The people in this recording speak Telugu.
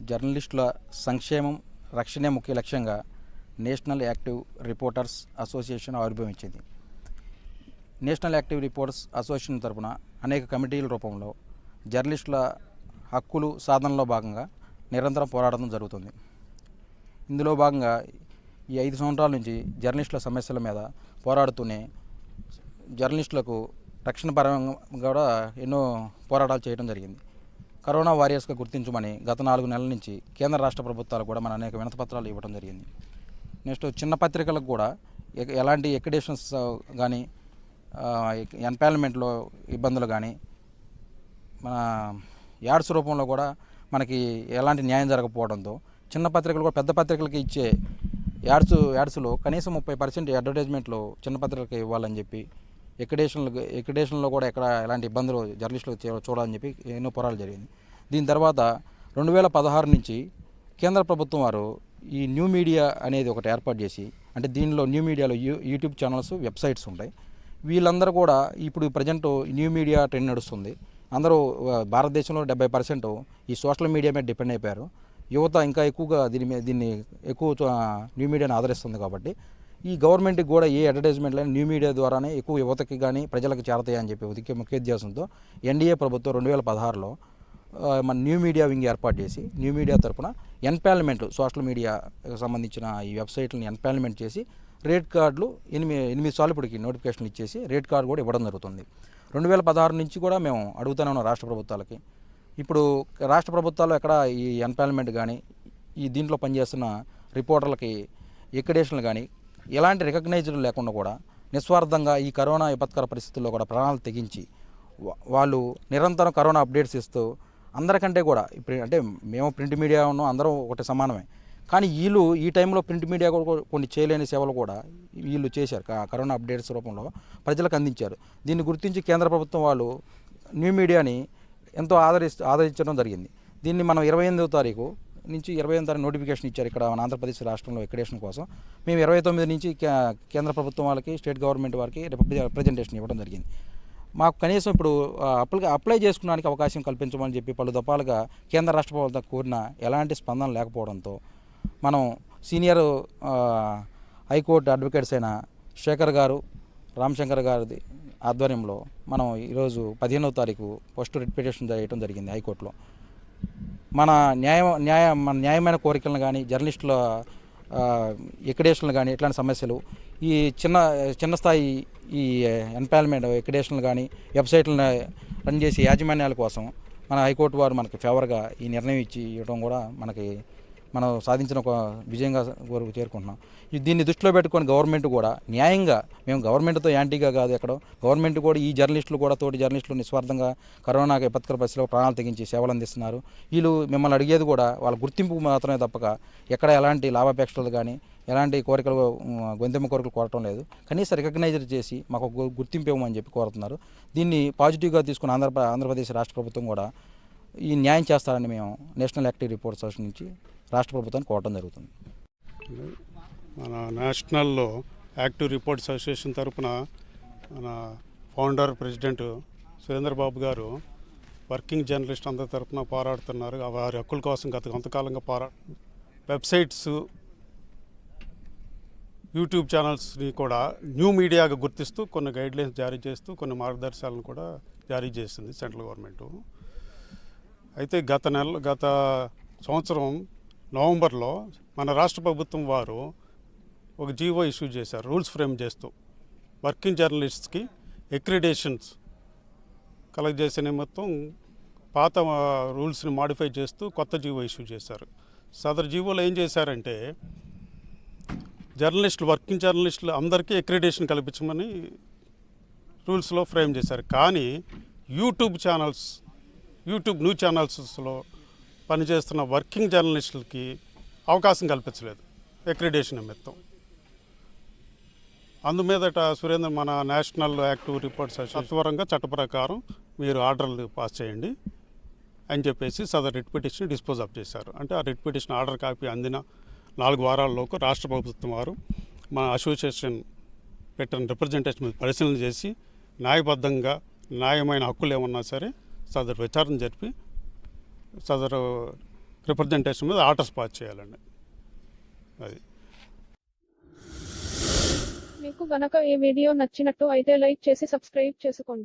జర్నలిస్టుల సంక్షేమం రక్షణే ముఖ్య లక్ష్యంగా నేషనల్ యాక్టివ్ రిపోర్టర్స్ అసోసియేషన్ ఆవిర్భవించింది. నేషనల్ యాక్టివ్ రిపోర్టర్స్ అసోసియేషన్ తరపున అనేక కమిటీల రూపంలో జర్నలిస్టుల హక్కులు సాధనలో భాగంగా నిరంతరం పోరాడడం జరుగుతుంది. ఇందులో భాగంగా ఈ ఐదు సంవత్సరాల నుంచి జర్నలిస్టుల సమస్యల మీద పోరాడుతూనే జర్నలిస్టులకు రక్షణ పరంగా కూడా ఎన్నో పోరాటాలు చేయడం జరిగింది. కరోనా వారియర్స్గా గుర్తించమని గత నాలుగు నెలల నుంచి కేంద్ర రాష్ట్ర ప్రభుత్వాలు కూడా మన అనేక వినతపత్రాలు ఇవ్వడం జరిగింది. నెక్స్ట్ చిన్న పత్రికలకు కూడా ఎలాంటి ఎక్రిడేషన్స్ కానీ ఎంపాల్మెంట్లో ఇబ్బందులు కానీ మన యాడ్స్ రూపంలో కూడా మనకి ఎలాంటి న్యాయం జరగకపోవడంతో చిన్న పత్రికలు కూడా పెద్ద పత్రికలకి ఇచ్చే యాడ్స్ యాడ్స్లో కనీసం ముప్పై పర్సెంట్ అడ్వర్టైజ్మెంట్లో చిన్న పత్రికలకి ఇవ్వాలని చెప్పి ఎక్కడేషన్లు ఎక్కడేషన్లో కూడా ఎక్కడ ఎలాంటి ఇబ్బందులు జర్నలిస్టులు చూడాలని చెప్పి ఎన్నో పోరాలు జరిగింది. దీని తర్వాత రెండు వేల పదహారు నుంచి కేంద్ర ప్రభుత్వం వారు ఈ న్యూ మీడియా అనేది ఒకటి ఏర్పాటు చేసి అంటే దీనిలో న్యూ మీడియాలో యూ యూట్యూబ్ ఛానల్స్ వెబ్సైట్స్ ఉంటాయి. వీళ్ళందరూ కూడా ఇప్పుడు ప్రజెంట్ న్యూ మీడియా ట్రెండ్ నడుస్తుంది. అందరూ భారతదేశంలో డెబ్బై పర్సెంట్ ఈ సోషల్ మీడియా మీద డిపెండ్ అయిపోయారు. యువత ఇంకా ఎక్కువగా దీని మీద దీన్ని ఎక్కువ న్యూ మీడియాను ఆదరిస్తుంది కాబట్టి ఈ గవర్నమెంట్కి కూడా ఏ అడ్వర్టైజ్మెంట్లైనా న్యూ మీడియా ద్వారానే ఎక్కువ యువతకి కానీ ప్రజలకు చేరతాయని చెప్పి ఉదికే ముఖ్య ఉద్దేశంతో ఎన్డీఏ ప్రభుత్వం రెండు వేల పదహారులో మన న్యూ మీడియా వింగ్ ఏర్పాటు చేసి న్యూ మీడియా తరపున ఎన్పాల్మెంట్ సోషల్ మీడియాకి సంబంధించిన ఈ వెబ్సైట్లను ఎన్పాల్మెంట్ చేసి రేట్ కార్డులు ఎనిమిది ఎనిమిది సార్లు ఇప్పటికి నోటిఫికేషన్ ఇచ్చేసి రేట్ కార్డు కూడా ఇవ్వడం జరుగుతుంది. రెండు వేల పదహారు నుంచి కూడా మేము అడుగుతూనే ఉన్నాం రాష్ట్ర ప్రభుత్వాలకి. ఇప్పుడు రాష్ట్ర ప్రభుత్వాలు ఎక్కడ ఈ ఎన్పాల్మెంట్ కానీ ఈ దీంట్లో పనిచేస్తున్న రిపోర్టర్లకి ఎక్కడేషన్లు కానీ ఎలాంటి రికగ్నైజ్డ్ లేకుండా కూడా నిస్వార్థంగా ఈ కరోనా విపత్కర పరిస్థితుల్లో కూడా ప్రాణాలు తెగించి వాళ్ళు నిరంతరం కరోనా అప్డేట్స్ ఇస్తూ అందరికంటే కూడా ఇప్పుడు అంటే మేము ప్రింట్ మీడియా ఉన్నాం అందరం ఒకటి సమానమే. కానీ వీళ్ళు ఈ టైంలో ప్రింట్ మీడియా కూడా కొన్ని చేయలేని సేవలు కూడా వీళ్ళు చేశారు. కరోనా అప్డేట్స్ రూపంలో ప్రజలకు అందించారు. దీన్ని గుర్తించి కేంద్ర ప్రభుత్వం వాళ్ళు న్యూ మీడియాని ఎంతో ఆదరిస్తూ ఆదరించడం జరిగింది. దీన్ని మనం ఇరవై ఎనిమిదో తారీఖు నుంచి ఇరవై ఎనిమిది తారీఖు నోటిఫికేషన్ ఇచ్చారు ఇక్కడ మన ఆంధ్రప్రదేశ్ రాష్ట్రంలో ఎక్రిడేషన్ కోసం. మేము ఇరవై తొమ్మిది నుంచి కే- కేంద్ర ప్రభుత్వం వాళ్ళకి స్టేట్ గవర్నమెంట్ వారికి రిప్రజెంటేషన్ ఇవ్వడం జరిగింది. మాకు కనీసం ఇప్పుడు అప్లై అప్లై చేసుకోవడానికి అవకాశం కల్పించమని చెప్పి పలు దఫాలుగా కేంద్ర రాష్ట్ర ప్రభుత్వం కోరిన ఎలాంటి స్పందన లేకపోవడంతో మనం సీనియర్ హైకోర్టు అడ్వకేట్స్ అయిన శేఖర్ గారు రామశంకర్ గారి ఆధ్వర్యంలో మనం ఈరోజు పదిహేనవ తారీఖు ఫస్ట్ రిట్ పిటిషన్ చేయడం జరిగింది హైకోర్టులో. మన న్యాయ న్యాయ మన న్యాయమైన కోరికలను కానీ జర్నలిస్టుల ఎక్కడేషన్లు కానీ ఇట్లాంటి సమస్యలు ఈ చిన్న చిన్న స్థాయి ఈ ఎన్పాల్మెంట్ ఎక్కడేషన్లు కానీ వెబ్సైట్లను రన్ చేసే యాజమాన్యాల కోసం మన హైకోర్టు వారు మనకి ఫేవర్గా ఈ నిర్ణయం ఇచ్చి ఇవ్వడం కూడా మనకి మనం సాధించిన ఒక విజయంగా వరకు చేరుకుంటున్నాం. ఈ దీన్ని దృష్టిలో పెట్టుకొని గవర్నమెంట్ కూడా న్యాయంగా మేము గవర్నమెంట్తో యాంటీగా కాదు ఎక్కడో గవర్నమెంట్ కూడా ఈ జర్నలిస్టులు కూడా తోటి జర్నలిస్టులు నిస్వార్థంగా కరోనా విపత్కర పరిస్థితిలో ప్రాణాలు తెగించి సేవలు అందిస్తున్నారు. వీళ్ళు మిమ్మల్ని అడిగేది కూడా వాళ్ళ గుర్తింపు మాత్రమే తప్పక ఎక్కడ ఎలాంటి లాభాపేక్షలు కానీ ఎలాంటి కోరికలు గొంతెమ్మ కోరికలు కోరటం లేదు. కనీసం రికగ్నైజ్ చేసి మాకు గుర్తింపు ఇవ్వమని చెప్పి కోరుతున్నారు. దీన్ని పాజిటివ్గా తీసుకుని ఆంధ్ర ఆంధ్రప్రదేశ్ రాష్ట్ర ప్రభుత్వం కూడా ఈ న్యాయం చేస్తారని మేము నేషనల్ యాక్టివ్ రిపోర్ట్ సొసైటీ నుంచి రాష్ట్ర ప్రభుత్వాన్ని కోరటం జరుగుతుంది. మన నేషనల్లో యాక్టివ్ రిపోర్ట్స్ అసోసియేషన్ తరపున మన ఫౌండర్ ప్రెసిడెంట్ సురేంద్రబాబు గారు వర్కింగ్ జర్నలిస్ట్ అందరి తరఫున పోరాడుతున్నారు. వారి హక్కుల కోసం గత కొంతకాలంగా పోరా వెబ్సైట్స్ యూట్యూబ్ ఛానల్స్ని కూడా న్యూ మీడియాగా గుర్తిస్తూ కొన్ని గైడ్లైన్స్ జారీ చేస్తూ కొన్ని మార్గదర్శకాలను కూడా జారీ చేసింది సెంట్రల్ గవర్నమెంటు. అయితే గత నెల గత సంవత్సరం నవంబర్లో మన రాష్ట్ర ప్రభుత్వం వారు ఒక జీవో ఇష్యూ చేశారు రూల్స్ ఫ్రేమ్ చేస్తూ. వర్కింగ్ జర్నలిస్ట్స్కి ఎక్రిడేషన్స్ కలెక్ట్ చేసే నిమిత్తం పాత రూల్స్ని మాడిఫై చేస్తూ కొత్త జీవో ఇష్యూ చేశారు. సదరు జీవోలో ఏం చేశారంటే జర్నలిస్టులు వర్కింగ్ జర్నలిస్టులు అందరికీ ఎక్రిడేషన్ కల్పించమని రూల్స్లో ఫ్రేమ్ చేశారు. కానీ యూట్యూబ్ ఛానల్స్ యూట్యూబ్ న్యూస్ ఛానల్స్లో పనిచేస్తున్న వర్కింగ్ జర్నలిస్టులకి అవకాశం కల్పించలేదు ఎక్రిడేషన్ నిమిత్తం. అందుమీదట సురేంద్ర మన నేషనల్ యాక్టివ్ రిపోర్ట్స్ సత్వరంగా చట్ట ప్రకారం మీరు ఆర్డర్లు పాస్ చేయండి అని చెప్పేసి సదర్ రిట్ పిటిషన్ డిస్పోజ్ ఆఫ్ చేశారు. అంటే ఆ రిట్ పిటిషన్ ఆర్డర్ కాపీ అందిన నాలుగు వారాల్లోకి రాష్ట్ర ప్రభుత్వం వారు మన అసోసియేషన్ పెట్టిన రిప్రజెంటేషన్ మీద పరిశీలన చేసి న్యాయబద్ధంగా న్యాయమైన హక్కులు ఏమన్నా సరే సదరు విచారణ జరిపి సదరు రిప్రజెంటేషన్ మీద ఆర్డర్స్ పాస్ చేయాలండి. అది. మీకు గనక ఈ వీడియో నచ్చినట్టు అయితే లైక్ చేసి సబ్స్క్రైబ్ చేసుకోండి.